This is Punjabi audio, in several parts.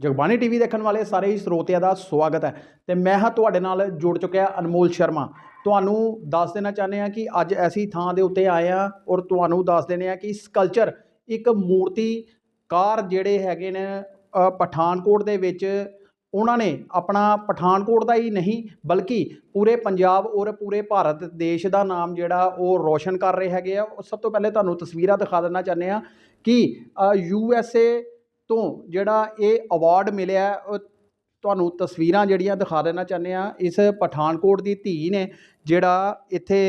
ਜਗਬਾਣੀ ਟੀਵੀ ਦੇਖਣ ਵਾਲੇ ਸਾਰੇ ਹੀ ਸਰੋਤਿਆਂ ਦਾ ਸਵਾਗਤ ਹੈ। ਤੇ ਮੈਂ ਹਾਂ ਤੁਹਾਡੇ ਨਾਲ ਜੁੜ ਚੁੱਕਿਆ ਅਨਮੋਲ ਸ਼ਰਮਾ। ਤੁਹਾਨੂੰ ਦੱਸ ਦੇਣਾ ਚਾਹੁੰਦੇ ਹਾਂ ਕਿ ਅੱਜ ਐਸੀ ਥਾਂ ਦੇ ਉੱਤੇ ਆਏ ਆ ਔਰ ਤੁਹਾਨੂੰ ਦੱਸ ਦੇਣੇ ਆ ਕਿ ਸਕਲਚਰ ਇੱਕ ਮੂਰਤੀਕਾਰ ਜਿਹੜੇ ਹੈਗੇ ਨੇ ਪਠਾਨਕੋਟ ਦੇ ਵਿੱਚ ਉਹਨਾਂ ਨੇ ਆਪਣਾ ਪਠਾਨਕੋਟ ਦਾ ਹੀ ਨਹੀਂ ਬਲਕਿ ਪੂਰੇ ਪੰਜਾਬ ਔਰ ਪੂਰੇ ਭਾਰਤ ਦੇਸ਼ ਦਾ ਨਾਮ ਜਿਹੜਾ ਉਹ ਰੋਸ਼ਨ ਕਰ ਰਹੇ ਹੈਗੇ ਆ। ਉਹ ਸਭ ਤੋਂ ਪਹਿਲੇ ਤੁਹਾਨੂੰ ਤਸਵੀਰਾਂ ਦਿਖਾ ਦੇਣਾ ਚਾਹੁੰਦੇ ਆ ਕਿ ਯੂ ਐਸ ਏ ਤੋਂ ਜਿਹੜਾ ਇਹ ਅਵਾਰਡ ਮਿਲਿਆ ਉਹ ਤੁਹਾਨੂੰ ਤਸਵੀਰਾਂ ਜਿਹੜੀਆਂ ਦਿਖਾ ਦੇਣਾ ਚਾਹੁੰਦੇ ਆ ਇਸ ਪਠਾਨਕੋਟ ਦੀ ਧੀ ਨੇ ਜਿਹੜਾ ਇੱਥੇ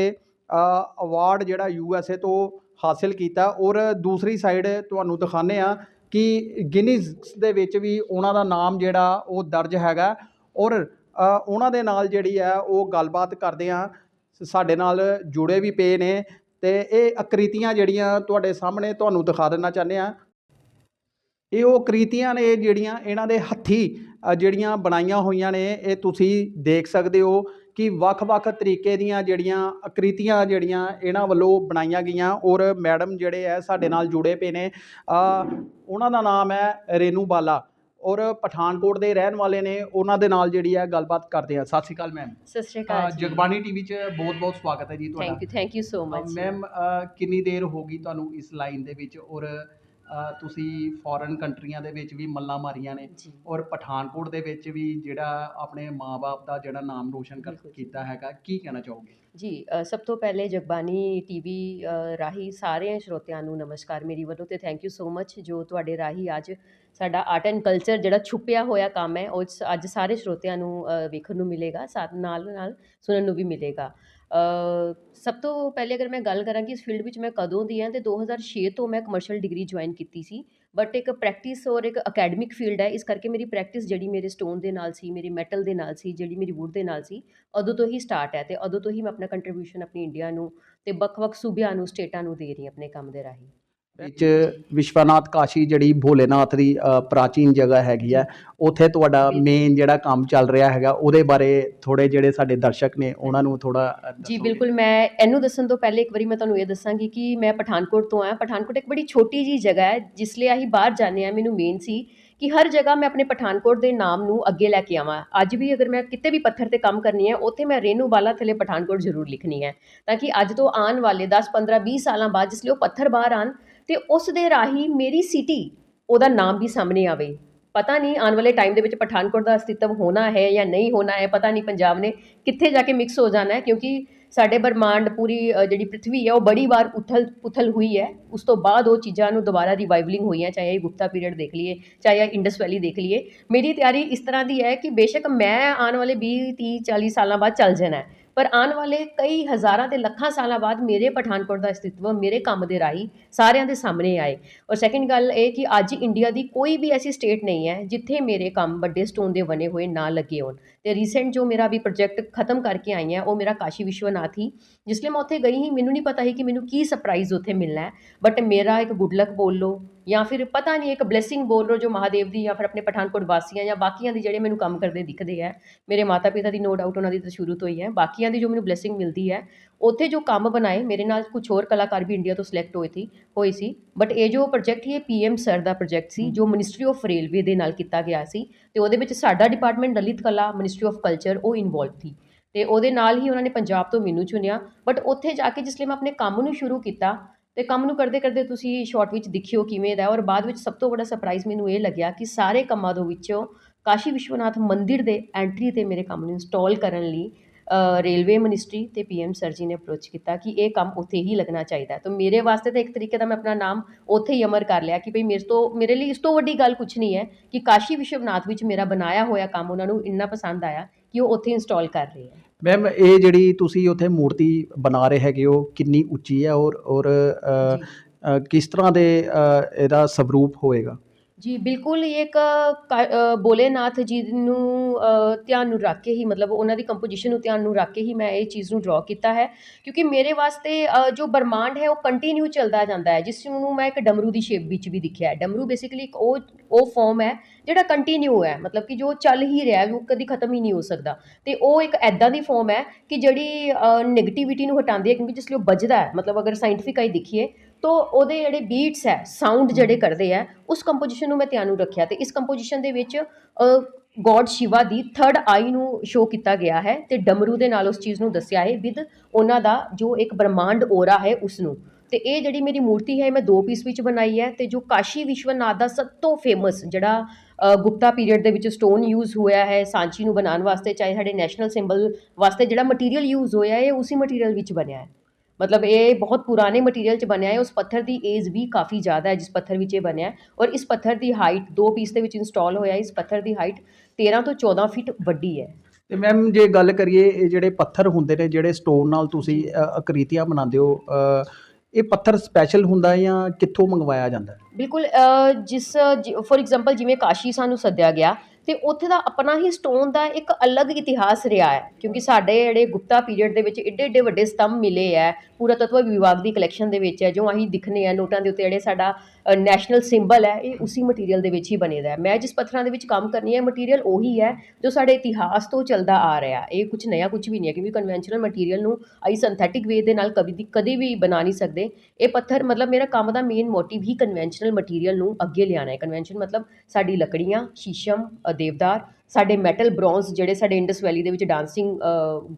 ਅਵਾਰਡ ਜਿਹੜਾ ਯੂ ਐਸ ਏ ਤੋਂ ਹਾਸਿਲ ਕੀਤਾ। ਔਰ ਦੂਸਰੀ ਸਾਈਡ ਤੁਹਾਨੂੰ ਦਿਖਾਉਂਦੇ ਆ ਕਿ ਗਿਨੀਜ਼ ਦੇ ਵਿੱਚ ਵੀ ਉਹਨਾਂ ਦਾ ਨਾਮ ਜਿਹੜਾ ਉਹ ਦਰਜ ਹੈਗਾ। ਔਰ ਉਹਨਾਂ ਦੇ ਨਾਲ ਜਿਹੜੀ ਹੈ, ਉਹ ਗੱਲਬਾਤ ਕਰਦੇ ਆ ਸਾਡੇ ਨਾਲ ਜੁੜੇ ਵੀ ਪਏ ਨੇ ਤੇ ਇਹ ਆਕ੍ਰਿਤੀਆਂ ਜਿਹੜੀਆਂ ਤੁਹਾਡੇ ਸਾਹਮਣੇ ਤੁਹਾਨੂੰ ਦਿਖਾ ਦੇਣਾ ਚਾਹੁੰਦੇ ਆ ਇਹ ਉਹ ਕ੍ਰੀਤੀਆਂ ਨੇ ਜਿਹੜੀਆਂ ਇਹਨਾਂ ਦੇ ਹੱਥੀ ਜਿਹੜੀਆਂ ਬਣਾਈਆਂ ਹੋਈਆਂ ਨੇ ਇਹ ਤੁਸੀਂ ਦੇਖ ਸਕਦੇ ਹੋ ਕਿ ਵੱਖ-ਵੱਖ ਤਰੀਕੇ ਦੀਆਂ ਜਿਹੜੀਆਂ ਆਕ੍ਰਿਤੀਆਂ ਜਿਹੜੀਆਂ ਇਹਨਾਂ ਵੱਲੋਂ ਬਣਾਈਆਂ ਗਈਆਂ ਔਰ ਮੈਡਮ ਜਿਹੜੇ ਹੈ ਸਾਡੇ ਨਾਲ ਜੁੜੇ ਪਏ ਨੇ ਉਹਨਾਂ ਦਾ ਨਾਮ ਹੈ ਰੇਨੂ ਬਾਲਾ ਔਰ ਪਠਾਨਕੋਟ ਦੇ ਰਹਿਣ ਵਾਲੇ ਨੇ ਉਹਨਾਂ ਦੇ ਨਾਲ ਜਿਹੜੀ ਹੈ ਗੱਲਬਾਤ ਕਰਦੇ ਆ। ਸਤਿ ਸ਼੍ਰੀ ਅਕਾਲ ਮੈਮ। ਸਤਿ ਸ਼੍ਰੀ ਅਕਾਲ ਜਗਬਾਣੀ ਟੀਵੀ 'ਚ ਬਹੁਤ-ਬਹੁਤ ਸਵਾਗਤ ਹੈ ਜੀ ਤੁਹਾਡਾ। Thank you thank you so much ma'am ਕਿੰਨੀ ਦੇਰ ਹੋ ਗਈ ਤੁਹਾਨੂੰ ਇਸ ਲਾਈਨ ਦੇ ਵਿੱਚ ਔਰ ਤੁਸੀਂ ਫੋਰਨ ਕੰਟਰੀਆਂ ਦੇ ਵਿੱਚ ਵੀ ਮੱਲਾਂ ਮਾਰੀਆਂ ਨੇ ਜੀ। ਔਰ ਪਠਾਨਕੋਟ ਦੇ ਵਿੱਚ ਵੀ ਜਿਹੜਾ ਆਪਣੇ ਮਾਪੇ ਦਾ ਜਿਹੜਾ ਨਾਮ ਰੋਸ਼ਨ ਕਰ ਬਿਲਕੁਲ ਜੀ। ਕੀਤਾ ਹੈਗਾ ਕੀ ਕਹਿਣਾ ਚਾਹੋਗੇ? ਜੀ ਅ, ਸਭ ਤੋਂ ਪਹਿਲੇ ਜਗਬਾਨੀ ਟੀਵੀ ਰਾਹੀਂ ਸਾਰੇ ਸਰੋਤਿਆਂ ਨੂੰ ਨਮਸਕਾਰ ਮੇਰੀ ਵੱਲੋਂ ਤੇ ਥੈਂਕ ਯੂ ਸੋ ਮਚ ਜੋ ਤੁਹਾਡੇ ਰਾਹੀਂ ਅੱਜ ਸਾਡਾ ਆਰਟ ਐਂਡ ਕਲਚਰ ਜਿਹੜਾ ਛੁਪਿਆ ਹੋਇਆ ਕੰਮ ਹੈ ਉਹ ਅੱਜ ਸਾਰੇ ਸਰੋਤਿਆਂ ਨੂੰ ਅ, ਵੇਖਣ ਨੂੰ ਮਿਲੇਗਾ ਸਾਥ ਨਾਲ ਨਾਲ ਸੁਣਨ ਨੂੰ ਵੀ ਮਿਲੇਗਾ। ਸਭ ਤੋਂ ਪਹਿਲੇ ਅਗਰ ਮੈਂ ਗੱਲ ਕਰਾਂ ਕਿ ਇਸ ਫੀਲਡ ਵਿੱਚ ਮੈਂ ਕਦੋਂ ਦੀ ਹਾਂ ਅਤੇ ਦੋ ਹਜ਼ਾਰ ਛੇ ਤੋਂ ਮੈਂ ਕਮਰਸ਼ਲ ਡਿਗਰੀ ਜੁਆਇਨ ਕੀਤੀ ਸੀ। ਬਟ ਇੱਕ ਪ੍ਰੈਕਟਿਸ ਔਰ ਇੱਕ ਅਕੈਡਮਿਕ ਫੀਲਡ ਹੈ, ਇਸ ਕਰਕੇ ਮੇਰੀ ਪ੍ਰੈਕਟਿਸ ਜਿਹੜੀ ਮੇਰੇ ਸਟੋਨ ਦੇ ਨਾਲ ਸੀ, ਮੇਰੀ ਮੈਟਲ ਦੇ ਨਾਲ ਸੀ, ਜਿਹੜੀ ਮੇਰੀ ਵੁੱਡ ਦੇ ਨਾਲ ਸੀ, ਉਦੋਂ ਤੋਂ ਹੀ ਸਟਾਰਟ ਹੈ ਅਤੇ ਉਦੋਂ ਤੋਂ ਹੀ ਮੈਂ ਆਪਣਾ ਕੰਟਰੀਬਿਊਸ਼ਨ ਆਪਣੀ ਇੰਡੀਆ ਨੂੰ ਅਤੇ ਵੱਖ-ਵੱਖ ਸੂਬਿਆਂ ਨੂੰ, ਸਟੇਟਾਂ ਨੂੰ ਦੇ ਰਹੀ ਆਪਣੇ ਕੰਮ ਦੇ ਰਾਹੀਂ। ਵਿੱਚ ਵਿਸ਼ਵਨਾਥ ਕਾਸ਼ੀ ਜਿਹੜੀ ਭੋਲੇਨਾਥ ਦੀ ਪ੍ਰਾਚੀਨ ਜਗ੍ਹਾ ਹੈਗੀ ਆ, ਉੱਥੇ ਤੁਹਾਡਾ ਮੇਨ ਜਿਹੜਾ ਕੰਮ ਚੱਲ ਰਿਹਾ ਹੈਗਾ, ਉਹਦੇ ਬਾਰੇ ਥੋੜੇ ਜਿਹੜੇ ਸਾਡੇ ਦਰਸ਼ਕ ਨੇ, ਉਹਨਾਂ ਨੂੰ ਥੋੜਾ ਜੀ, ਬਿਲਕੁਲ, ਮੈਂ ਇਹਨੂੰ ਦੱਸਣ ਤੋਂ ਪਹਿਲੇ ਇੱਕ ਵਾਰੀ ਮੈਂ ਤੁਹਾਨੂੰ ਇਹ ਦੱਸਾਂਗੀ ਕਿ ਮੈਂ ਪਠਾਨਕੋਟ ਤੋਂ ਆ ਪਠਾਨਕੋਟ ਇੱਕ ਬੜੀ ਛੋਟੀ ਜੀ ਜਗ੍ਹਾ ਹੈ, ਜਿਸ ਲਈ ਅਸੀਂ ਬਾਹਰ ਜਾਂਦੇ ਆ ਮੈਨੂੰ ਮੇਨ ਸੀ ਕਿ ਹਰ ਜਗ੍ਹਾ ਮੈਂ ਆਪਣੇ ਪਠਾਨਕੋਟ ਦੇ ਨਾਮ ਨੂੰ ਅੱਗੇ ਲੈ ਕੇ ਆਵਾਂ। ਅੱਜ ਵੀ ਅਗਰ ਮੈਂ ਕਿਤੇ ਵੀ ਪੱਥਰ ਤੇ ਕੰਮ ਕਰਨੀ ਹੈ, ਉੱਥੇ ਮੈਂ ਰੇਨੂ ਬਾਲਾ ਥਲੇ ਪਠਾਨਕੋਟ ਜ਼ਰੂਰ ਲਿਖਣੀ ਹੈ, ਤਾਂ ਕਿ ਅੱਜ ਤੋਂ ਆਉਣ ਵਾਲੇ 10 15 20 ਸਾਲਾਂ ਬਾਅਦ, ਜਿਸ ਲਈ ਉਹ ਪੱਥਰ ਬਾਹਰ ਆਣ ਤੇ ਉਸ ਦੇ ਰਾਹੀਂ ਮੇਰੀ ਸਿਟੀ ਉਹਦਾ ਨਾਮ ਵੀ ਸਾਹਮਣੇ ਆਵੇ। ਪਤਾ ਨਹੀਂ ਆਉਣ ਵਾਲੇ ਟਾਈਮ ਦੇ ਵਿੱਚ ਪਠਾਨਕੋਟ ਦਾ ਅਸਤਿਤਵ ਹੋਣਾ ਹੈ ਜਾਂ ਨਹੀਂ ਹੋਣਾ ਹੈ, ਪਤਾ ਨਹੀਂ ਪੰਜਾਬ ਨੇ ਕਿੱਥੇ ਜਾ ਕੇ ਮਿਕਸ ਹੋ ਜਾਣਾ ਹੈ, ਕਿਉਂਕਿ ਸਾਡੇ ਬ੍ਰਹਮਾਂਡ ਪੂਰੀ ਜਿਹੜੀ ਪ੍ਰithvi ਹੈ, ਉਹ ਬੜੀ ਵਾਰ ਉਥਲ ਪੁਥਲ ਹੋਈ ਹੈ। ਉਸ ਤੋਂ ਬਾਅਦ ਉਹ ਚੀਜ਼ਾਂ ਨੂੰ ਦੁਬਾਰਾ ਰਿਵਾਈਵਲਿੰਗ ਹੋਈਆਂ, ਚਾਹੇ ਇਹ ਗੁਪਤਾ ਪੀਰੀਅਡ ਦੇਖ ਲਈਏ, ਚਾਹੇ ਇਹ ਇੰਡਸ ਵੈਲੀ ਦੇਖ ਲਈਏ। ਮੇਰੀ ਤਿਆਰੀ ਇਸ ਤਰ੍ਹਾਂ ਦੀ ਹੈ ਕਿ ਬੇਸ਼ੱਕ ਮੈਂ ਆਉਣ ਵਾਲੇ 20 30 40 ਸਾਲਾਂ ਬਾਅਦ ਚੱਲ ਜਾਣਾ ਹੈ। ਪਰ ਆਉਣ ਵਾਲੇ ਕਈ ਹਜ਼ਾਰਾਂ ਤੇ ਲੱਖਾਂ ਸਾਲਾਂ ਬਾਅਦ ਮੇਰੇ ਪਠਾਨਕੋਟ ਦਾ ਅਸਤਿਤਵ, ਮੇਰੇ ਕੰਮ ਦੇ ਰਾਹੀਂ ਸਾਰਿਆਂ ਦੇ ਸਾਹਮਣੇ ਆਏ। ਔਰ ਸੈਕਿੰਡ ਗੱਲ ਇਹ ਕਿ ਅੱਜ ਇੰਡੀਆ ਦੀ ਕੋਈ ਵੀ ਐਸੀ ਸਟੇਟ ਨਹੀਂ ਹੈ ਜਿੱਥੇ ਮੇਰੇ ਕੰਮ ਵੱਡੇ ਸਟੋਨ ਦੇ ਬਣੇ ਹੋਏ ਨਾ ਲੱਗੇ ਹੋਣ। ਤੇ ਰੀਸੈਂਟ ਜੋ ਮੇਰਾ ਵੀ ਪ੍ਰੋਜੈਕਟ ਖਤਮ ਕਰਕੇ ਆਈ ਹੈ ਉਹ ਮੇਰਾ ਕਾਸ਼ੀ ਵਿਸ਼ਵਨਾਥ ਹੀ, ਜਿਸ ਲਈ ਮੈਂ ਉੱਥੇ ਗਈ ਹੀ, ਮੈਨੂੰ ਨਹੀਂ ਪਤਾ ਸੀ ਕਿ ਮੈਨੂੰ ਕੀ ਸਰਪ੍ਰਾਈਜ਼ ਉੱਥੇ ਮਿਲਣਾ ਹੈ। ਬਟ ਮੇਰਾ ਇੱਕ ਗੁੱਡ ਲੱਕ ਬੋਲ ਲਓ, ਜਾਂ ਫਿਰ ਪਤਾ ਨਹੀਂ, ਇੱਕ ਬਲੇਸਿੰਗ ਬੋਲ ਲਓ ਜੋ ਮਹਾਦੇਵ ਦੀ ਜਾਂ ਫਿਰ ਆਪਣੇ ਪਠਾਨਕੋਟ ਵਾਸੀਆਂ ਜਾਂ ਬਾਕੀਆਂ ਦੀ ਜਿਹੜੇ ਮੈਨੂੰ ਕੰਮ ਕਰਦੇ ਦਿਖਦੇ ਹੈ, ਮੇਰੇ ਮਾਤਾ ਪਿਤਾ ਦੀ ਨੋ ਡਾਊਟ ਉਹਨਾਂ ਦੀ ਤਾਂ ਸ਼ੁਰੂ ਤੋਂ ਹੀ ਹੈ, ਬਾਕੀ ਬਾਕੀਆਂ ਦੀ ਜੋ ਮੈਨੂੰ ਬਲੇਸਿੰਗ ਮਿਲਦੀ ਹੈ ਉੱਥੇ ਜੋ ਕੰਮ ਬਣਾਏ ਮੇਰੇ ਨਾਲ ਕੁਝ ਹੋਰ ਕਲਾਕਾਰ ਵੀ ਇੰਡੀਆ ਤੋਂ ਸਿਲੈਕਟ ਹੋਏ ਸੀ ਹੋਏ ਸੀ ਬਟ ਇਹ ਜੋ ਪ੍ਰੋਜੈਕਟ ਹੀ ਇਹ ਪੀਐਮ ਸਰ ਦਾ ਪ੍ਰੋਜੈਕਟ ਸੀ ਜੋ ਮਿਨਿਸਟਰੀ ਆਫ ਰੇਲਵੇ ਦੇ ਨਾਲ ਕੀਤਾ ਗਿਆ ਸੀ ਤੇ ਉਹਦੇ ਵਿੱਚ ਸਾਡਾ ਡਿਪਾਰਟਮੈਂਟ ਦਲਿਤ ਕਲਾ ਮਿਨਿਸਟਰੀ ਆਫ ਕਲਚਰ ਉਹ ਇਨਵੋਲਵ ਸੀ ਤੇ ਉਹਦੇ ਨਾਲ ਹੀ ਉਹਨਾਂ ਨੇ ਪੰਜਾਬ ਤੋਂ ਮੈਨੂੰ ਚੁਣਿਆ ਬਟ ਉੱਥੇ ਜਾ ਕੇ ਜਿਸ ਲਈ ਮੈਂ ਆਪਣੇ ਕੰਮ ਨੂੰ ਸ਼ੁਰੂ ਕੀਤਾ ਤੇ ਕੰਮ ਨੂੰ ਕਰਦੇ ਕਰਦੇ ਤੁਸੀਂ ਸ਼ਾਰਟ ਵਿੱਚ ਦੇਖਿਓ ਕਿਵੇਂ ਦਾ ਔਰ ਬਾਅਦ ਵਿੱਚ ਸਭ ਤੋਂ ਵੱਡਾ ਸਰਪ੍ਰਾਈਜ਼ ਮੈਨੂੰ ਇਹ ਲੱਗਿਆ ਕਿ ਸਾਰੇ ਕੰਮਾਂ ਦੇ ਵਿੱਚੋਂ ਕਾਸ਼ੀ ਵਿਸ਼ਵਨਾਥ ਮੰਦਿਰ ਦੇ ਐਂਟਰੀ ਤੇ ਮੇਰੇ ਕੰਮ ਨੂੰ ਇੰਸਟਾਲ ਕਰਨ ਲਈ ਰੇਲਵੇ ਮਿਨਿਸਟਰੀ ਤੇ ਪੀਐਮ ਸਰ ਜੀ ਨੇ ਅਪਰੋਚ ਕੀਤਾ ਕਿ ਇਹ ਕੰਮ ਉੱਥੇ ਹੀ ਲੱਗਣਾ ਚਾਹੀਦਾ ਤਾਂ ਮੇਰੇ ਵਾਸਤੇ ਤਾਂ ਇੱਕ ਤਰੀਕੇ ਦਾ ਮੈਂ ਆਪਣਾ ਨਾਮ ਉੱਥੇ ਹੀ ਅਮਰ ਕਰ ਲਿਆ ਕਿ ਭਈ ਮੇਰੇ ਤੋਂ ਮੇਰੇ ਲਈ ਇਸ ਤੋਂ ਵੱਡੀ ਗੱਲ ਕੁਝ ਨਹੀਂ ਹੈ ਕਿ ਕਾਸ਼ੀ ਵਿਸ਼ਵਨਾਥ ਵਿੱਚ ਮੇਰਾ ਬਣਾਇਆ ਹੋਇਆ ਕੰਮ ਉਹਨਾਂ ਨੂੰ ਇੰਨਾ ਪਸੰਦ ਆਇਆ ਕਿ ਉਹ ਉੱਥੇ ਇੰਸਟਾਲ ਕਰ ਰਹੇ ਹੈ। ਮੈਮ ਇਹ ਜਿਹੜੀ ਤੁਸੀਂ ਉੱਥੇ ਮੂਰਤੀ ਬਣਾ ਰਹੇ ਹੈਗੇ ਹੋ ਕਿੰਨੀ ਉੱਚੀ ਹੈ ਔਰ ਔਰ ਕਿਸ ਤਰ੍ਹਾਂ ਦੇ ਇਹਦਾ ਸਵਰੂਪ ਹੋਏਗਾ? ਜੀ ਬਿਲਕੁਲ ਇਹ ਇੱਕ ਕਾ- ਅ, ਭੋਲੇਨਾਥ ਜੀ ਨੂੰ ਧਿਆਨ ਨੂੰ ਰੱਖ ਕੇ ਹੀ ਮਤਲਬ ਉਹਨਾਂ ਦੀ ਕੰਪੋਜੀਸ਼ਨ ਨੂੰ ਧਿਆਨ ਨੂੰ ਰੱਖ ਕੇ ਹੀ ਮੈਂ ਇਹ ਚੀਜ਼ ਨੂੰ ਡਰਾ ਕੀਤਾ ਹੈ। ਕਿਉਂਕਿ ਮੇਰੇ ਵਾਸਤੇ ਜੋ ਬ੍ਰਹਮਾਂਡ ਹੈ ਉਹ ਕੰਟੀਨਿਊ ਚੱਲਦਾ ਜਾਂਦਾ ਹੈ ਜਿਸ ਨੂੰ ਮੈਂ ਇੱਕ ਡਮਰੂ ਦੀ ਸ਼ੇਪ ਵਿੱਚ ਵੀ ਦਿਖਿਆ ਹੈ। ਡਮਰੂ ਬੇਸਿਕਲੀ ਇੱਕ ਉਹ ਉਹ ਫਾਰਮ ਹੈ ਜਿਹੜਾ ਕੰਟੀਨਿਊ ਹੈ ਮਤਲਬ ਕਿ ਜੋ ਚੱਲ ਹੀ ਰਿਹਾ ਉਹ ਕਦੀ ਖਤਮ ਹੀ ਨਹੀਂ ਹੋ ਸਕਦਾ। ਤੇ ਉਹ ਇੱਕ ਐਦਾਂ ਦੀ ਫਾਰਮ ਹੈ ਕਿ ਜਿਹੜੀ ਨੈਗੇਟਿਵਿਟੀ ਨੂੰ ਹਟਾਉਂਦੀ ਹੈ ਕਿਉਂਕਿ ਜਿਸ ਲਈ ਉਹ ਵੱਜਦਾ ਹੈ। ਮਤਲਬ ਅਗਰ ਸਾਇੰਟੀਫਿਕਾਈ ਦੇਖੀਏ ਤੋ ਉਹਦੇ ਜਿਹੜੇ ਬੀਟਸ ਹੈ ਸਾਊਂਡ ਜਿਹੜੇ ਕਰਦੇ ਆ ਉਸ ਕੰਪੋਜੀਸ਼ਨ ਨੂੰ ਮੈਂ ਧਿਆਨ ਨੂੰ ਰੱਖਿਆ ਤੇ ਇਸ ਕੰਪੋਜੀਸ਼ਨ ਦੇ ਵਿੱਚ ਗੋਡ ਸ਼ਿਵਾ ਦੀ ਥਰਡ ਆਈ ਨੂੰ ਸ਼ੋ ਕੀਤਾ ਗਿਆ ਹੈ ਤੇ ਡਮਰੂ ਦੇ ਨਾਲ ਉਸ ਚੀਜ਼ ਨੂੰ ਦੱਸਿਆ ਹੈ ਵਿਦ ਉਹਨਾਂ ਦਾ ਜੋ ਇੱਕ ਬ੍ਰਹਮਾਂਡ ਔਰਾ ਹੈ ਉਸ ਨੂੰ ਤੇ ਇਹ ਜਿਹੜੀ ਮੇਰੀ ਮੂਰਤੀ ਹੈ ਮੈਂ ਦੋ ਪੀਸ ਵਿੱਚ ਬਣਾਈ ਹੈ ਤੇ ਜੋ ਕਾਸ਼ੀ ਵਿਸ਼ਵਨਾਥ ਦਾ ਸਭ ਤੋਂ ਫੇਮਸ ਜਿਹੜਾ ਗੁਪਤਾ ਪੀਰੀਅਡ ਦੇ ਵਿੱਚ ਸਟੋਨ ਯੂਜ਼ ਹੋਇਆ ਹੈ ਸਾਂਚੀ ਨੂੰ ਬਣਾਉਣ ਵਾਸਤੇ ਚਾਹੇ ਸਾਡੇ ਨੈਸ਼ਨਲ ਸਿੰਬਲ ਵਾਸਤੇ ਜਿਹੜਾ ਮਟੀਰੀਅਲ ਯੂਜ਼ ਹੋਇਆ ਹੈ ਉਸੇ ਮਟੀਰੀਅਲ ਵਿੱਚ ਬਣਿਆ ਹੈ। ਮਤਲਬ ਇਹ ਬਹੁਤ ਪੁਰਾਣੇ ਮਟੀਰੀਅਲ 'ਚ ਬਣਿਆ ਹੈ ਉਸ ਪੱਥਰ ਦੀ ਏਜ ਵੀ ਕਾਫੀ ਜ਼ਿਆਦਾ ਹੈ ਜਿਸ ਪੱਥਰ ਵਿੱਚ ਇਹ ਬਣਿਆ ਹੈ। ਔਰ ਇਸ ਪੱਥਰ ਦੀ ਹਾਈਟ ਦੋ ਪੀਸ ਦੇ ਵਿੱਚ ਇੰਸਟਾਲ ਹੋਇਆ ਇਸ ਪੱਥਰ ਦੀ ਹਾਈਟ 13 ਤੋਂ 14 ਫੀਟ ਵੱਡੀ ਹੈ। ਤੇ ਮੈਮ ਜੇ ਗੱਲ ਕਰੀਏ ਇਹ ਜਿਹੜੇ ਪੱਥਰ ਹੁੰਦੇ ਨੇ ਜਿਹੜੇ ਸਟੋਨ ਨਾਲ ਤੁਸੀਂ ਅ, ਆਕ੍ਰਿਤੀਆਂ ਬਣਾਉਂਦੇ ਹੋ ਇਹ ਪੱਥਰ ਸਪੈਸ਼ਲ ਹੁੰਦਾ ਹੈ ਜਾਂ ਕਿੱਥੋਂ ਮੰਗਵਾਇਆ ਜਾਂਦਾ ਬਿਲਕੁਲ ਜਿਸ ਫੋਰ ਐਗਜ਼ਾਮਪਲ ਜਿਵੇਂ ਕਾਸ਼ੀ ਸਾਨੂੰ ਸੱਦਿਆ ਗਿਆ ਤੇ ਉੱਥੇ ਦਾ ਆਪਣਾ ਹੀ ਸਟੋਨ ਦਾ ਇੱਕ ਅਲੱਗ ਇਤਿਹਾਸ ਰਿਹਾ ਹੈ, ਕਿਉਂਕਿ ਸਾਡੇ ਜਿਹੜੇ ਗੁਪਤਾ ਪੀਰੀਅਡ ਦੇ ਵਿੱਚ ਏਡੇ ਏਡੇ ਵੱਡੇ ਸਤੰਭ ਮਿਲੇ ਹੈ ਪੁਰਾਤਤਵ ਵਿਭਾਗ ਦੀ ਕਲੈਕਸ਼ਨ ਦੇ ਵਿੱਚ ਹੈ, ਜੋ ਅਸੀਂ ਦਿਖਨੇ ਆ ਨੋਟਾਂ ਦੇ ਉੱਤੇ ਜਿਹੜੇ ਸਾਡਾ ਨੈਸ਼ਨਲ ਸਿੰਬਲ ਹੈ, ਇਹ ਉਸੇ ਮਟੀਰੀਅਲ ਦੇ ਵਿੱਚ ਹੀ ਬਣੇ ਦਾ ਹੈ। ਮੈਂ ਜਿਸ ਪੱਥਰਾਂ ਦੇ ਵਿੱਚ ਕੰਮ ਕਰਨੀ ਹੈ ਮਟੀਰੀਅਲ ਉਹੀ ਹੈ ਜੋ ਸਾਡੇ ਇਤਿਹਾਸ ਤੋਂ ਚੱਲਦਾ ਆ ਰਿਹਾ ਇਹ ਕੁਝ ਨया ਕੁਝ ਵੀ ਨਹੀਂ ਹੈ, ਕਿਉਂਕਿ ਕਨਵੈਨਸ਼ਨਲ ਮਟੀਰੀਅਲ ਨੂੰ ਅਸੀਂ ਸਿੰਥੈਟਿਕ ਵੇ ਦੇ ਨਾਲ ਕਦੀ ਦੀ, ਕਦੇ ਵੀ ਬਣਾ ਨਹੀਂ ਸਕਦੇ। ਇਹ ਪੱਥਰ ਮਤਲਬ ਮੇਰਾ ਕੰਮ ਦਾ ਮੇਨ ਮੋਟਿਵ ਹੀ ਕਨਵੈਨਸ਼ਨਲ ਮਟੀਰੀਅਲ ਨੂੰ ਅੱਗੇ ਲਿਆਉਣਾ ਹੈ। ਕਨਵੈਨਸ਼ਨ ਮਤਲਬ ਸਾਡੀ ਲੱਕੜੀਆਂ, ਸ਼ੀਸ਼ਮ ਦੇਵਦਾਰ, ਸਾਡੇ ਮੈਟਲ ਬ੍ਰੌਂਜ਼ ਜਿਹੜੇ ਸਾਡੇ ਇੰਡਸ ਵੈਲੀ ਦੇ ਵਿੱਚ ਡਾਂਸਿੰਗ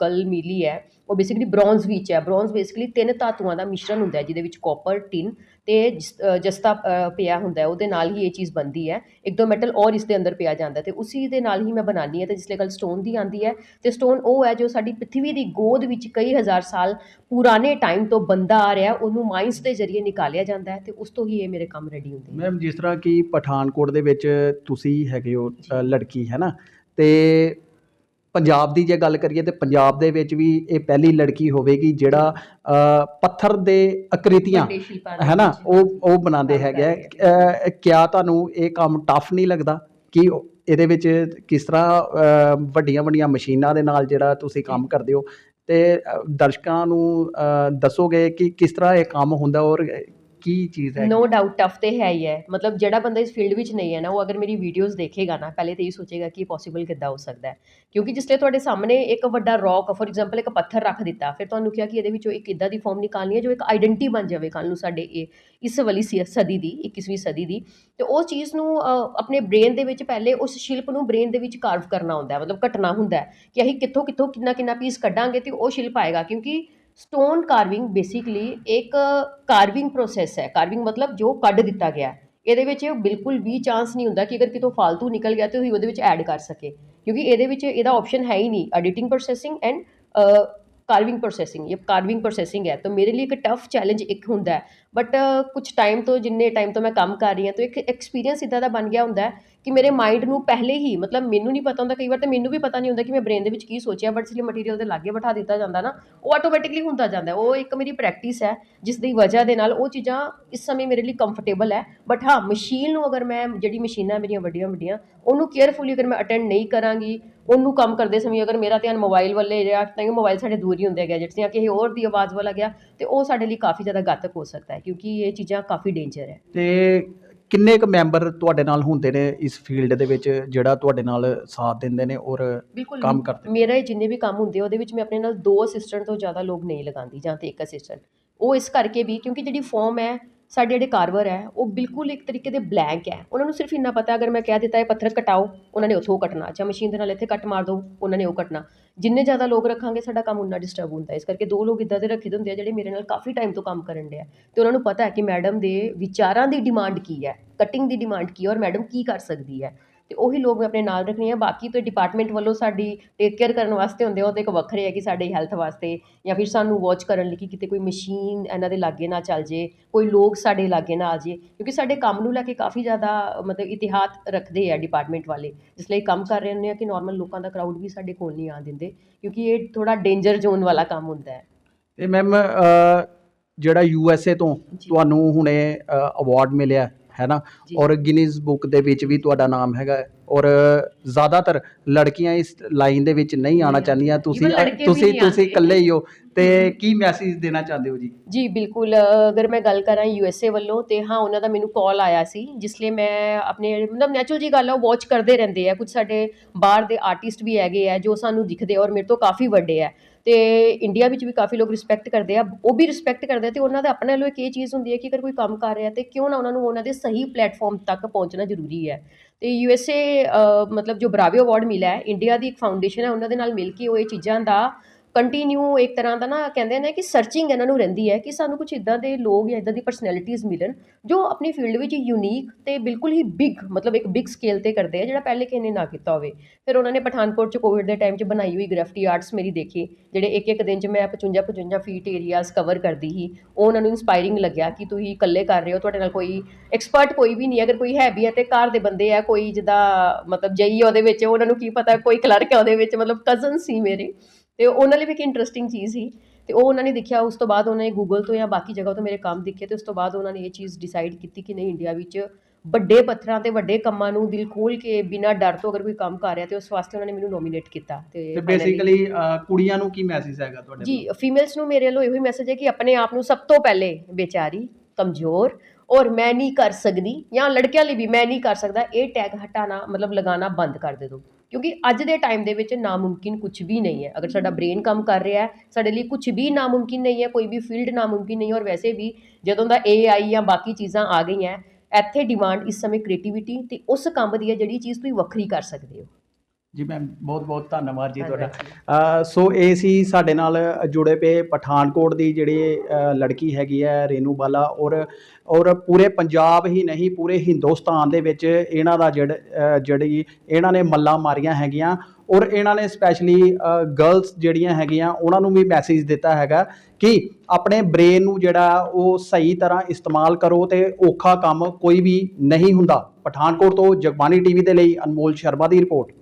ਗਲ ਮਿਲੀ ਹੈ, ਉਹ ਬੇਸਿਕਲੀ ਬ੍ਰੌਂਜ਼ ਵਿੱਚ ਹੈ। ਬ੍ਰੌਂਜ਼ ਬੇਸਿਕਲੀ ਤਿੰਨ ਧਾਤੂਆਂ ਦਾ ਮਿਸ਼ਰਣ ਹੁੰਦਾ ਜਿਹਦੇ ਵਿੱਚ ਕਾਪਰ ਟਿਨ ਅਤੇ ਜਿਸ- ਜਸਤਾ ਪਿਆ ਹੁੰਦਾ ਉਹਦੇ ਨਾਲ ਹੀ ਇਹ ਚੀਜ਼ ਬਣਦੀ ਹੈ। ਇੱਕ ਦੋ ਮੈਟਲ ਔਰ ਇਸ ਦੇ ਅੰਦਰ ਪਿਆ ਜਾਂਦਾ ਅਤੇ ਤੇ ਦੇ ਨਾਲ ਹੀ ਮੈਂ ਬਣਾਉਂਦੀ ਹਾਂ ਅਤੇ ਜਿਸ ਲਈ ਗੱਲ ਸਟੋਨ ਦੀ ਆਉਂਦੀ ਹੈ ਅਤੇ ਸਟੋਨ ਉਹ ਹੈ ਜੋ ਸਾਡੀ ਪ੍ਰਿਥਵੀ ਦੀ ਗੋਦ ਵਿੱਚ ਕਈ ਹਜ਼ਾਰ ਸਾਲ ਪੁਰਾਣੇ ਟਾਈਮ ਤੋਂ ਬੰਦਾ ਆ ਰਿਹਾ, ਉਹਨੂੰ ਮਾਈਨਸ ਦੇ ਜ਼ਰੀਏ ਨਿਕਾਲਿਆ ਜਾਂਦਾ ਹੈ ਤੇ ਉਸ ਤੋਂ ਹੀ ਇਹ ਮੇਰੇ ਕੰਮ ਰੈਡੀ ਹੁੰਦੇ ਨੇ। ਮੈਮ, ਜਿਸ ਤਰ੍ਹਾਂ ਕਿ ਪਠਾਨਕੋਟ ਦੇ ਵਿੱਚ ਤੁਸੀਂ ਹੈਗੇ ਹੋ ਲੜਕੀ, ਹੈ ਨਾ? ਅਤੇ ਪੰਜਾਬ ਦੀ ਜੇ ਗੱਲ ਕਰੀਏ ਤੇ ਪੰਜਾਬ ਦੇ ਵਿੱਚ ਵੀ ਇਹ ਪਹਿਲੀ ਲੜਕੀ ਹੋਵੇਗੀ ਜਿਹੜਾ ਪੱਥਰ ਦੇ ਆਕ੍ਰਿਤੀਆਂ ਦੇ ਹੈ ਨਾ। ਉਹ ਉਹ ਬਣਾਉਂਦੇ ਹੈਗੇ ਕਿਆ ਤੁਹਾਨੂੰ ਇਹ ਕੰਮ ਟਫ ਨਹੀਂ ਲੱਗਦਾ? ਕਿ ਇਹਦੇ ਵਿੱਚ ਕਿਸ ਤਰ੍ਹਾਂ ਵੱਡੀਆਂ ਵੱਡੀਆਂ ਮਸ਼ੀਨਾਂ ਦੇ ਨਾਲ ਜਿਹੜਾ ਤੁਸੀਂ ਕੰਮ ਕਰਦੇ ਹੋ? ਤੇ ਦਰਸ਼ਕਾਂ ਨੂੰ ਦੱਸੋਗੇ ਕਿ ਕਿਸ ਤਰ੍ਹਾਂ ਇਹ ਕੰਮ ਹੁੰਦਾ ਔਰ ਕੀ ਚੀਜ਼ ਹੈ ਨੋ ਡਾਊਟ ਟਫ ਤੇ ਹੈ ਹੀ ਹੈ। ਮਤਲਬ ਜਿਹੜਾ ਬੰਦਾ ਇਸ ਫੀਲਡ ਵਿੱਚ ਨਹੀਂ ਹੈ ਨਾ, ਉਹ ਅਗਰ ਮੇਰੀ ਵੀਡੀਓਜ਼ ਦੇਖੇਗਾ ਨਾ, ਪਹਿਲੇ ਤਾਂ ਇਹ ਸੋਚੇਗਾ ਕਿ ਪੋਸੀਬਲ ਕਿੱਦਾਂ ਹੋ ਸਕਦਾ ਹੈ। ਕਿਉਂਕਿ ਜਿਸਲੇ ਤੁਹਾਡੇ ਸਾਹਮਣੇ ਇੱਕ ਵੱਡਾ ਰੌਕ ਫੋਰ ਐਗਜ਼ਾਮਪਲ ਇੱਕ ਪੱਥਰ ਰੱਖ ਦਿੱਤਾ, ਫਿਰ ਤੁਹਾਨੂੰ ਕਿਹਾ ਕਿ ਇਹਦੇ ਵਿੱਚੋਂ ਇੱਕ ਇਦਾਂ ਦੀ ਫਾਰਮ ਨਿਕਾਲਣੀ ਹੈ, ਜੋ ਇੱਕ ਆਇਡੈਂਟੀ ਬਣ ਜਾਵੇ ਕੱਲ ਨੂੰ ਸਾਡੇ ਇਹ, ਇਸ ਵਾਲੀ ਸਦੀ ਦੀ 21ਵੀਂ ਸਦੀ ਦੀ। ਤੇ ਉਹ ਚੀਜ਼ ਨੂੰ ਆਪਣੇ ਬ੍ਰੇਨ ਦੇ ਵਿੱਚ ਪਹਿਲੇ ਉਸ ਸ਼ਿਲਪ ਨੂੰ ਬ੍ਰੇਨ ਦੇ ਵਿੱਚ ਕਾਰਵ ਕਰਨਾ ਹੁੰਦਾ ਹੈ। ਮਤਲਬ ਕੱਟਣਾ ਹੁੰਦਾ ਹੈ ਕਿ ਅਸੀਂ ਕਿੱਥੋਂ ਕਿੱਥੋਂ ਕਿੰਨਾ ਕਿੰਨਾ ਪੀਸ ਕੱਢਾਂਗੇ ਤੇ ਉਹ ਸ਼ਿਲਪ ਆਏਗਾ। ਕਿਉਂਕਿ ਸਟੋਨ ਕਾਰਵਿੰਗ ਬੇਸਿਕਲੀ ਇੱਕ ਕਾਰਵਿੰਗ ਪ੍ਰੋਸੈਸ ਹੈ। ਕਾਰਵਿੰਗ ਮਤਲਬ ਜੋ ਕੱਢ ਦਿੱਤਾ ਗਿਆ ਇਹਦੇ ਵਿੱਚ ਬਿਲਕੁਲ ਵੀ ਚਾਂਸ ਨਹੀਂ ਹੁੰਦਾ ਕਿ ਅਗਰ ਕਿਤੋਂ ਫालतू ਨਿਕਲ ਗਿਆ ਤੇ ਤੁਸੀਂ ਉਹਦੇ ਵਿੱਚ ਐਡ ਕਰ ਸਕੇ। ਕਿਉਂਕਿ ਇਹਦੇ ਵਿੱਚ ਇਹਦਾ ਆਪਸ਼ਨ ਹੈ ਹੀ ਨਹੀਂ। Editing processing and carving processing ਇਹ ਕਾਰਵਿੰਗ ਪ੍ਰੋਸੈਸਿੰਗ ਹੈ। ਤਾਂ ਮੇਰੇ ਲਈ ਇੱਕ ਟਫ ਚੈਲੰਜ ਇੱਕ ਹੁੰਦਾ ਬਟ ਕੁਝ ਟਾਈਮ ਤੋਂ, ਜਿੰਨੇ ਟਾਈਮ ਤੋਂ ਮੈਂ ਕੰਮ ਕਰ ਰਹੀ ਹਾਂ, ਤਾਂ ਇੱਕ ਐਕਸਪੀਰੀਅੰਸ ਇਦਾਂ ਦਾ ਬਣ ਗਿਆ ਹੁੰਦਾ ਕਿ ਮੇਰੇ ਮਾਈਂਡ ਨੂੰ ਪਹਿਲੇ ਹੀ, ਮਤਲਬ ਮੈਨੂੰ ਨਹੀਂ ਪਤਾ ਹੁੰਦਾ, ਕਈ ਵਾਰ ਤਾਂ ਮੈਨੂੰ ਵੀ ਪਤਾ ਨਹੀਂ ਹੁੰਦਾ ਕਿ ਮੈਂ ਬ੍ਰੇਨ ਦੇ ਵਿੱਚ ਕੀ ਸੋਚਿਆ ਬਟ ਇਸ ਲਈ ਮਟੀਰੀਅਲ ਦੇ ਲਾਗੇ ਬਿਠਾ ਦਿੱਤਾ ਜਾਂਦਾ ਨਾ, ਉਹ ਆਟੋਮੈਟਿਕਲੀ ਹੁੰਦਾ ਜਾਂਦਾ ਉਹ ਇੱਕ ਮੇਰੀ ਪ੍ਰੈਕਟਿਸ ਹੈ, ਜਿਸ ਦੀ ਵਜ੍ਹਾ ਦੇ ਨਾਲ ਉਹ ਚੀਜ਼ਾਂ ਇਸ ਸਮੇਂ ਮੇਰੇ ਲਈ ਕੰਫਰਟੇਬਲ ਹੈ। ਬਟ ਹਾਂ ਮਸ਼ੀਨ ਨੂੰ ਅਗਰ ਮੈਂ, ਜਿਹੜੀ ਮਸ਼ੀਨਾਂ ਮੇਰੀਆਂ ਵੱਡੀਆਂ ਵੱਡੀਆਂ, ਉਹਨੂੰ ਕੇਅਰਫੁਲੀ ਅਗਰ ਮੈਂ ਅਟੈਂਡ ਨਹੀਂ ਕਰਾਂਗੀ, ਉਹਨੂੰ ਕੰਮ ਕਰਦੇ ਸਮੇਂ ਅਗਰ ਮੇਰਾ ਧਿਆਨ ਮੋਬਾਈਲ ਵੱਲੇ ਜਾਂ ਤਾਂ ਕਿ ਮੋਬਾਈਲ ਸਾਡੇ ਦੂਰ ਹੀ ਹੁੰਦੇ ਆ ਗੈਜਟਸ ਜਾਂ ਕਿਸੇ ਹੋਰ ਦੀ ਆਵਾਜ਼ ਵਾਲਾ ਗਿਆ, ਤੇ ਉਹ ਸਾਡੇ ਲਈ ਕਾਫੀ ਜ਼ਿਆਦਾ ਘਾਤਕ ਹੋ ਸਕਦਾ ਹੈ, ਕਿਉਂਕਿ ਇਹ ਚੀਜ਼ਾਂ ਕਾਫੀ ਡੇਂਜਰ ਹੈ। ਤੇ ਕਿੰਨੇ ਕੁ ਮੈਂਬਰ ਤੁਹਾਡੇ ਨਾਲ ਹੁੰਦੇ ਨੇ ਇਸ ਫੀਲਡ ਦੇ ਵਿੱਚ ਜਿਹੜਾ ਤੁਹਾਡੇ ਨਾਲ ਸਾਥ ਦਿੰਦੇ ਨੇ ਔਰ ਬਿਲਕੁਲ ਕੰਮ ਕਰਦੇ? ਮੇਰਾ ਜਿੰਨੇ ਵੀ ਕੰਮ ਹੁੰਦੇ ਉਹਦੇ ਵਿੱਚ ਮੈਂ ਆਪਣੇ ਨਾਲ ਦੋ ਅਸਿਸਟੈਂਟ ਤੋਂ ਜ਼ਿਆਦਾ ਲੋਕ ਨਹੀਂ ਲਗਾਉਂਦੀ ਜਾਂ ਤੇ ਇੱਕ ਅਸਿਸਟੈਂਟ ਉਹ ਇਸ ਕਰਕੇ ਵੀ ਕਿਉਂਕਿ ਜਿਹੜੀ ਫਾਰਮ ਹੈ ਸਾਡੇ ਜਿਹੜੇ ਕਾਰਵਰ ਹੈ, ਉਹ ਬਿਲਕੁਲ ਇੱਕ ਤਰੀਕੇ ਦੇ ਬਲੈਂਕ ਹੈ। ਉਹਨਾਂ ਨੂੰ ਸਿਰਫ ਇੰਨਾ ਪਤਾ, ਅਗਰ ਮੈਂ ਕਹਿ ਦਿੱਤਾ ਇਹ ਪੱਥਰ ਕਟਾਓ, ਉਹਨਾਂ ਨੇ ਉੱਥੋਂ ਕੱਟਣਾ। ਜਾਂ ਮਸ਼ੀਨ ਦੇ ਨਾਲ ਇੱਥੇ ਕੱਟ ਮਾਰ ਦਿਓ, ਉਹਨਾਂ ਨੇ ਉਹ ਕੱਟਣਾ। ਜਿੰਨੇ ਜ਼ਿਆਦਾ ਲੋਕ ਰੱਖਾਂਗੇ, ਸਾਡਾ ਕੰਮ ਉਨਾ ਡਿਸਟਰਬ ਹੁੰਦਾ ਇਸ ਕਰਕੇ ਦੋ ਲੋਕ ਇੱਦਾਂ ਦੇ ਰੱਖੇ ਦੇ ਹੁੰਦੇ ਆ, ਜਿਹੜੇ ਮੇਰੇ ਨਾਲ ਕਾਫੀ ਟਾਈਮ ਤੋਂ ਕੰਮ ਕਰਨ ਦੇ ਆ। ਤੇ ਉਹਨਾਂ ਨੂੰ ਪਤਾ ਹੈ ਕਿ ਮੈਡਮ ਦੇ ਵਿਚਾਰਾਂ ਦੀ ਡਿਮਾਂਡ ਕੀ ਹੈ ਕਟਿੰਗ ਦੀ ਡਿਮਾਂਡ ਕੀ ਹੈ ਔਰ ਮੈਡਮ ਕੀ ਕਰ ਸਕਦੀ ਹੈ। ਤੇ ਉਹੀ ਲੋਕ ਮੈਂ ਆਪਣੇ ਨਾਲ ਰੱਖਣੀ ਆ। ਬਾਕੀ ਤੋਂ ਡਿਪਾਰਟਮੈਂਟ ਵੱਲੋਂ ਸਾਡੀ ਟੇਕ ਕੇਅਰ ਕਰਨ ਵਾਸਤੇ ਹੁੰਦੇ ਆ, ਉਹ ਤਾਂ ਇੱਕ ਵੱਖਰੇ ਹੈ ਕਿ ਸਾਡੇ ਹੈਲਥ ਵਾਸਤੇ ਜਾਂ ਫਿਰ ਸਾਨੂੰ ਵਾਚ ਕਰਨ ਲਈ ਕਿ ਕਿਤੇ ਕੋਈ ਮਸ਼ੀਨ ਇਹਨਾਂ ਦੇ ਲਾਗੇ ਨਾ ਚੱਲ ਜੇ ਕੋਈ ਲੋਕ ਸਾਡੇ ਲਾਗੇ ਨਾ ਆ ਜੇ ਕਿਉਂਕਿ ਸਾਡੇ ਕੰਮ ਨੂੰ ਲੈ ਕੇ ਕਾਫੀ ਜ਼ਿਆਦਾ ਮਤਲਬ ਇਤਿਹਾਤ ਰੱਖਦੇ ਆ ਡਿਪਾਰਟਮੈਂਟ ਵਾਲੇ। ਜਿਸ ਲਈ ਕੰਮ ਕਰ ਰਹੇ ਹੁੰਦੇ ਆ ਕਿ ਨਾਰਮਲ ਲੋਕਾਂ ਦਾ ਕਰਾਊਡ ਵੀ ਸਾਡੇ ਕੋਲ ਨਹੀਂ ਆ ਦਿੰਦੇ ਕਿਉਂਕਿ ਇਹ ਥੋੜਾ ਡੇਂਜਰ ਜ਼ੋਨ ਵਾਲਾ ਕੰਮ ਹੁੰਦਾ ਹੈ। ਤੇ ਮੈਮ ਜਿਹੜਾ ਯੂ ਐਸ ਏ ਤੋਂ। ਤੁਹਾਨੂੰ ਹੁਣੇ ਅਵਾਰਡ ਮਿਲਿਆ ਹੈ ਨਾ। ਔਰ ਗਿਨੀਜ਼ ਬੁੱਕ ਦੇ ਵਿੱਚ ਵੀ ਤੁਹਾਡਾ ਨਾਮ ਹੈਗਾ ਹੈ। ਔਰ ਜ਼ਿਆਦਾਤਰ ਲੜਕੀਆਂ ਇਸ ਲਾਈਨ ਦੇ ਵਿੱਚ ਨਹੀਂ ਨਹੀਂ ਚਾਹੁੰਦੀਆਂ। ਤੁਸੀਂ Even ਲੜਕੇ ਵੀ ਤੁਸੀਂ ਨਹੀਂ ਤੁਸੀਂ ਆਉਂਦੇ। ਇਕੱਲੇ ਹੀ ਹੋ ਤੇ ਕੀ ਮੈਸੇਜ ਦੇਣਾ ਚਾਹੁੰਦੇ ਹੋ ਜੀ ਜੀ ਬਿਲਕੁਲ ਅ, ਅਗਰ ਮੈਂ ਗੱਲ ਕਰਾਂ ਯੂ ਐਸ ਏ ਵੱਲੋਂ ਤੇ ਹਾਂ ਉਹਨਾਂ ਦਾ ਮੈਨੂੰ ਕਾਲ ਆਇਆ ਸੀ ਜਿਸ ਲਈ ਮੈਂ ਆਪਣੇ ਮਤਲਬ ਨੈਚੁਰਲ ਜੀ ਗੱਲ ਆ ਉਹ ਵਾਚ ਕਰਦੇ ਰਹਿੰਦੇ ਆ ਕੁਝ ਸਾਡੇ ਬਾਹਰ ਦੇ ਆਰਟਿਸਟ ਵੀ ਹੈਗੇ ਆ ਜੋ ਸਾਨੂੰ ਦਿਖਦੇ ਔਰ ਮੇਰੇ ਤੋਂ ਕਾਫੀ ਵੱਡੇ ਆ ਤੇ ਇੰਡੀਆ ਵਿੱਚ ਵੀ ਕਾਫੀ ਲੋਕ ਰਿਸਪੈਕਟ ਕਰਦੇ ਆ, ਉਹ ਵੀ ਰਿਸਪੈਕਟ ਕਰਦੇ ਆ ਤੇ ਉਹਨਾਂ ਦਾ ਆਪਣੇ ਵੱਲੋਂ ਇੱਕ ਇਹ ਚੀਜ਼ ਹੁੰਦੀ ਹੈ ਕਿ ਅਗਰ ਕੋਈ ਕੰਮ ਕਰ ਰਿਹਾ ਤੇ ਕਿਉਂ ਨਾ ਉਹਨਾਂ ਨੂੰ ਉਹਨਾਂ ਦੇ ਸਹੀ ਪਲੇਟਫਾਰਮ ਤੱਕ ਪਹੁੰਚਣਾ ਜ਼ਰੂਰੀ ਹੈ। ਤੇ ਯੂ ਐਸ ਏ ਮਤਲਬ ਜੋ ਬਰਾਵੋ ਅਵਾਰਡ ਮਿਲਿਆ ਹੈ ਇੰਡੀਆ ਦੀ ਇੱਕ ਫਾਊਂਡੇਸ਼ਨ ਹੈ, ਉਹਨਾਂ ਦੇ ਨਾਲ ਮਿਲ ਕੇ ਉਹ ਇਹ ਚੀਜ਼ਾਂ ਦਾ ਕੰਟੀਨਿਊ ਇੱਕ ਤਰ੍ਹਾਂ ਦਾ ਨਾ ਕਹਿੰਦੇ ਨੇ ਕਿ ਸਰਚਿੰਗ ਇਹਨਾਂ ਨੂੰ ਰਹਿੰਦੀ ਹੈ ਕਿ ਸਾਨੂੰ ਕੁਝ ਇਦਾਂ ਦੇ ਲੋਕ ਜਾਂ ਇਦਾਂ ਦੀ ਪਰਸਨੈਲਿਟੀਜ਼ ਮਿਲਣ ਜੋ ਆਪਣੀ ਫੀਲਡ ਵਿੱਚ ਯੂਨੀਕ ਤੇ ਬਿਲਕੁਲ ਹੀ ਬਿਗ ਮਤਲਬ ਇੱਕ ਬਿਗ ਸਕੇਲ ਤੇ ਕਰਦੇ ਆ, ਜਿਹੜਾ ਪਹਿਲੇ ਕਿਸੇ ਨੇ ਨਾ ਕੀਤਾ ਹੋਵੇ। ਫਿਰ ਉਹਨਾਂ ਨੇ ਪਠਾਨਕੋਟ ਚ ਕੋਵਿਡ ਦੇ ਟਾਈਮ 'ਚ ਬਣਾਈ ਹੋਈ ਗ੍ਰੈਫਟੀ ਆਰਟਸ ਮੇਰੀ ਦੇਖੀ, ਜਿਹੜੇ ਇੱਕ ਇੱਕ ਦਿਨ 'ਚ ਮੈਂ 55 55 ਫੀਟ ਏਰੀਆਜ਼ ਕਵਰ ਕਰਦੀ ਸੀ। ਉਹ ਉਹਨਾਂ ਨੂੰ ਇਨਸਪਾਇਰਿੰਗ ਲੱਗਿਆ ਕਿ ਤੁਸੀਂ ਇਕੱਲੇ ਕਰ ਰਹੇ ਹੋ, ਤੁਹਾਡੇ ਨਾਲ ਕੋਈ ਐਕਸਪਰਟ ਕੋਈ ਵੀ ਨਹੀਂ, ਅਗਰ ਕੋਈ ਹੈ ਵੀ ਹੈ ਤੇ ਘਰ ਦੇ ਬੰਦੇ ਆ, ਕੋਈ ਜਿੱਦਾਂ ਮਤਲਬ ਜਈ ਉਹਦੇ ਵਿੱਚ, ਉਹਨਾਂ ਨੂੰ ਕੀ ਪਤਾ, ਕੋਈ ਕਲਰਕ ਹੈ ਉਹਦੇ ਵਿੱਚ, ਮਤਲਬ ਕਜ਼ਨ ਸੀ ਮੇਰੇ। ਤੇ ਉਹਨਾਂ ਲਈ ਵੀ ਇੱਕ ਇੰਟਰਸਟਿੰਗ ਚੀਜ਼ ਸੀ। ਤੇ ਉਹ ਉਹਨਾਂ ਨੇ ਦੇਖਿਆ ਉਸ ਤੋਂ ਬਾਅਦ ਉਹਨਾਂ ਨੇ ਗੂਗਲ ਤੋਂ ਜਾਂ ਬਾਕੀ ਜਗ੍ਹਾ ਤੋਂ ਮੇਰੇ ਕੰਮ ਦੇਖੇ ਤੇ ਉਸ ਤੋਂ ਬਾਅਦ ਉਹਨਾਂ ਨੇ ਇਹ ਚੀਜ਼ ਡਿਸਾਈਡ ਕੀਤੀ ਕਿ ਨਹੀਂ ਇੰਡੀਆ ਵਿੱਚ ਵੱਡੇ ਪੱਥਰਾਂ ਤੇ ਵੱਡੇ ਕੰਮਾਂ ਨੂੰ ਦਿਲ ਖੋਲ ਕੇ ਬਿਨਾਂ ਡਰ ਤੋਂ ਅਗਰ ਕੋਈ ਕੰਮ ਕਰ ਰਿਹਾ ਤੇ ਉਸ ਵਾਸਤੇ ਉਹਨਾਂ ਨੇ ਮੈਨੂੰ ਨੋਮੀਨੇਟ ਕੀਤਾ ਤੇ ਬੇਸਿਕਲੀ ਕੁੜੀਆਂ ਨੂੰ ਕੀ ਮੈਸੇਜ ਹੈਗਾ ਤੁਹਾਡੇ ਜੀ ਫੀਮੇਲਸ ਨੂੰ ਮੇਰੇ ਵੱਲੋਂ ਇਹੋ ਹੀ ਮੈਸੇਜ ਹੈ ਕਿ ਆਪਣੇ ਆਪ ਨੂੰ ਸਭ ਤੋਂ ਪਹਿਲੇ ਬੇਚਾਰੀ ਕਮਜ਼ੋਰ ਔਰ ਮੈਂ ਨਹੀਂ ਕਰ ਸਕਦੀ ਜਾਂ ਲੜਕਿਆਂ ਲਈ ਵੀ ਮੈਂ ਨਹੀਂ ਕਰ ਸਕਦਾ ਇਹ ਟੈਗ ਹਟਾਣਾ ਮਤਲਬ ਲਗਾਉਣਾ ਬੰਦ ਕਰ ਦੇ ਦਿਓ। ਕਿਉਂਕਿ ਅੱਜ ਦੇ ਟਾਈਮ ਦੇ ਵਿੱਚ ਨਾਮੁਮਕਿਨ ਕੁਝ ਵੀ ਨਹੀਂ ਹੈ। ਅਗਰ ਸਾਡਾ ਬ੍ਰੇਨ ਕੰਮ ਕਰ ਰਿਹਾ ਹੈ, ਸਾਡੇ ਲਈ ਕੁਝ ਵੀ ਨਾਮੁਮਕਿਨ ਨਹੀਂ ਹੈ, ਕੋਈ ਵੀ ਫੀਲਡ ਨਾਮੁਮਕਿਨ ਨਹੀਂ ਔਰ ਵੈਸੇ ਵੀ ਜਦੋਂ ਦਾ AI ਜਾਂ ਬਾਕੀ ਚੀਜ਼ਾਂ ਆ ਗਈਆਂ, ਇੱਥੇ ਡਿਮਾਂਡ ਇਸ ਸਮੇਂ ਕ੍ਰੀਏਟੀਵਿਟੀ ਤੇ ਉਸ ਕੰਮ ਦੀ ਹੈ ਜਿਹੜੀ ਚੀਜ਼ ਤੁਸੀਂ ਵੱਖਰੀ ਕਰ ਸਕਦੇ ਹੋ। ਜੀ ਮੈਮ ਬਹੁਤ ਬਹੁਤ ਧੰਨਵਾਦ ਜੀ ਤੁਹਾਡਾ। ਸੋ ਇਹ ਸੀ ਸਾਡੇ ਨਾਲ ਜੁੜੇ ਪਏ ਪਠਾਨਕੋਟ ਦੀ ਜਿਹੜੀ ਲੜਕੀ ਹੈਗੀ ਹੈ ਰੇਨੂ ਬਾਲਾ। ਔਰ ਔਰ ਪੂਰੇ ਪੰਜਾਬ ਹੀ ਨਹੀਂ ਪੂਰੇ ਹਿੰਦੁਸਤਾਨ ਦੇ ਵਿੱਚ ਇਹਨਾਂ ਦਾ ਜਿਹੜਾ ਜਿਹੜੀ ਇਹਨਾਂ ਨੇ ਮੱਲਾਂ ਮਾਰੀਆਂ ਹੈਗੀਆਂ। ਔਰ ਇਹਨਾਂ ਨੇ ਸਪੈਸ਼ਲੀ ਗਰਲਸ ਜਿਹੜੀਆਂ ਹੈਗੀਆਂ ਉਹਨਾਂ ਨੂੰ ਵੀ ਮੈਸੇਜ ਦਿੱਤਾ ਹੈਗਾ ਕਿ ਆਪਣੇ ਬ੍ਰੇਨ ਨੂੰ ਜਿਹੜਾ ਉਹ ਸਹੀ ਤਰ੍ਹਾਂ ਇਸਤੇਮਾਲ ਕਰੋ ਤੇ ਔਖਾ ਕੰਮ ਕੋਈ ਵੀ ਨਹੀਂ ਹੁੰਦਾ। ਪਠਾਨਕੋਟ ਤੋਂ ਜਗਬਾਨੀ ਟੀਵੀ ਦੇ ਲਈ ਅਨਮੋਲ ਸ਼ਰਮਾ ਦੀ ਰਿਪੋਰਟ।